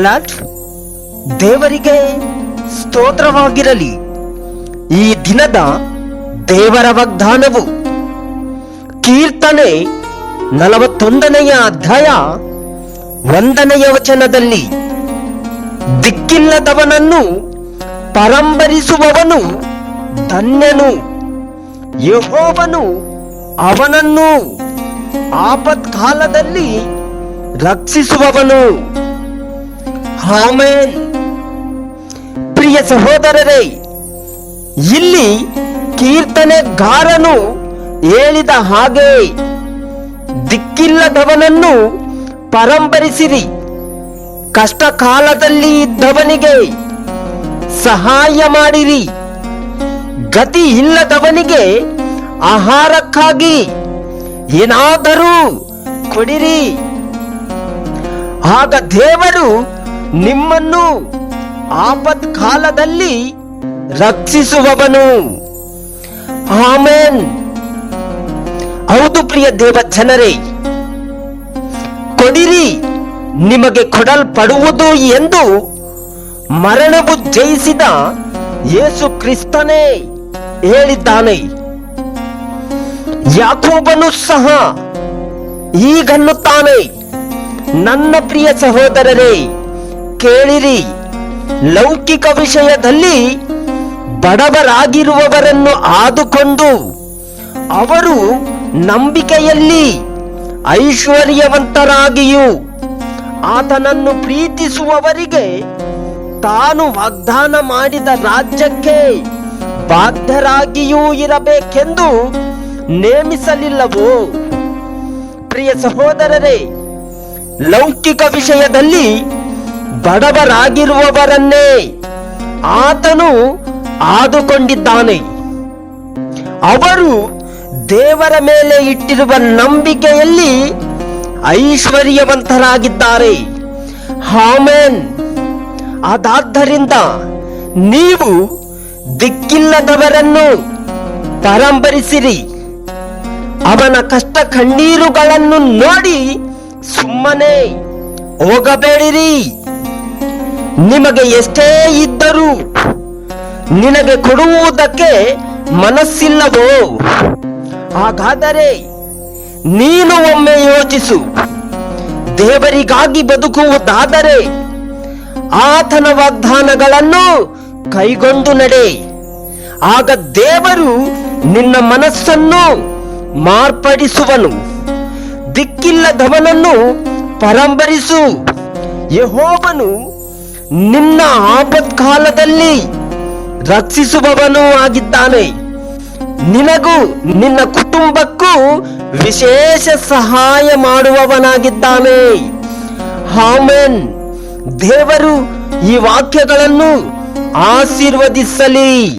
Lord. ದೇವರಿಗೆ ಸ್ತೋತ್ರವಾಗಿರಲಿ ಈ ದಿನದ ದೇವರ ವಾಗ್ದಾನವು ಕೀರ್ತನೆ ನಲವತ್ತೊಂದನೆಯ ಅಧ್ಯಾಯ ಒಂದನೆಯ ವಚನದಲ್ಲಿ, ದಿಕ್ಕಿಲ್ಲದವನನ್ನು ಪರಂಬರಿಸುವವನು ಧನ್ಯನು, ಯಹೋವನು ಅವನನ್ನು ಆಪತ್ಕಾಲದಲ್ಲಿ ರಕ್ಷಿಸುವವನು. ಆಮೇನ್. ಪ್ರಿಯ ಸಹೋದರರೇ, ಇಲ್ಲಿ ಕೀರ್ತನೆಗಾರನು ಹೇಳಿದ ಹಾಗೆ, ದಿಕ್ಕಿಲ್ಲದವನನ್ನು ಪರಂಪರಿಸಿರಿ. ಕಷ್ಟ ಕಾಲದಲ್ಲಿ ಇದ್ದವನಿಗೆ ಸಹಾಯ ಮಾಡಿರಿ. ಗತಿ ಇಲ್ಲದವನಿಗೆ ಆಹಾರಕ್ಕಾಗಿ ಏನಾದರೂ ಕೊಡಿರಿ. ಆಗ ದೇವರು ನಿಮ್ಮನ್ನು ಆಪತ್ ಕಾಲದಲ್ಲಿ ರಕ್ಷಿಸುವವನು. ಆಮೇನ್. ಹೌದು ಪ್ರಿಯ ದೇವ ಜನರೇ ಕೊಡಿರಿ, ನಿಮಗೆ ಕೊಡಲ್ಪಡುವುದು ಎಂದು ಮರಣವು ಜಯಿಸಿದ ಯೇಸು ಕ್ರಿಸ್ತನೇ ಹೇಳಿದ್ದಾನೆ. ಯಾಕೋಬನು ಸಹ ಈಗನ್ನುತ್ತಾನೆ ನನ್ನ ಪ್ರಿಯ ಸಹೋದರರೇ, ಕೇಳಿರಿ, ಲೌಕಿಕ ವಿಷಯದಲ್ಲಿ ಬಡವರಾಗಿರುವವರನ್ನು ಆದುಕೊಂಡು ಅವರು ನಂಬಿಕೆಯಲ್ಲಿ ಐಶ್ವರ್ಯವಂತರಾಗಿಯೂ ಆತನನ್ನು ಪ್ರೀತಿಸುವವರಿಗೆ ತಾನು ವಾಗ್ದಾನ ಮಾಡಿದ ರಾಜ್ಯಕ್ಕೆ ಬಾಧ್ಯರಾಗಿಯೂ ಇರಬೇಕೆಂದು ನೇಮಿಸಲಿಲ್ಲವೋ? ಪ್ರಿಯ ಸಹೋದರರೇ, ಲೌಕಿಕ ವಿಷಯದಲ್ಲಿ ಬಡವರಾಗಿರುವವರನ್ನೇ ಆತನು ಆದುಕೊಂಡಿದ್ದಾನೆ. ಅವರು ದೇವರ ಮೇಲೆ ಇಟ್ಟಿರುವ ನಂಬಿಕೆಯಲ್ಲಿ ಐಶ್ವರ್ಯವಂತರಾಗಿದ್ದಾರೆ. ಹಾಮೇನ್ ಅದಾದ್ದರಿಂದ ನೀವು ದಿಕ್ಕಿಲ್ಲದವರನ್ನು ಪರಂಪರಿಸಿರಿ. ಅವನ ಕಷ್ಟ ಕಣ್ಣೀರುಗಳನ್ನು ನೋಡಿ ಸುಮ್ಮನೆ ಹೋಗಬೇಡಿರಿ. ನಿಮಗೆ ಎಷ್ಟೇ ಇದ್ದರೂ ನಿನಗೆ ಕೊಡುವುದಕ್ಕೆ ಮನಸ್ಸಿಲ್ಲವೋ? ಹಾಗಾದರೆ ನೀನು ಒಮ್ಮೆ ಯೋಚಿಸು. ದೇವರಿಗಾಗಿ ಬದುಕುವುದಾದರೆ ಆತನ ವಾಗ್ದಾನಗಳನ್ನು ಕೈಗೊಂಡು ನಡೆ. ಆಗ ದೇವರು ನಿನ್ನ ಮನಸ್ಸನ್ನು ಮಾರ್ಪಡಿಸುವನು. ದಿಕ್ಕಿಲ್ಲದವನನ್ನು ಪರಂಬರಿಸು. ಯಹೋವನು ನಿನ್ನ ಆಪತ್ಕಾಲದಲ್ಲಿ ರಕ್ಷಿಸುವವನೂ ಆಗಿದ್ದಾನೆ. ನಿನಗೂ ನಿನ್ನ ಕುಟುಂಬಕ್ಕೂ ವಿಶೇಷ ಸಹಾಯ ಮಾಡುವವನಾಗಿದ್ದಾನೆ. ಹಾಮೆನ್ ದೇವರು ಈ ವಾಕ್ಯಗಳನ್ನು ಆಶೀರ್ವದಿಸಲಿ.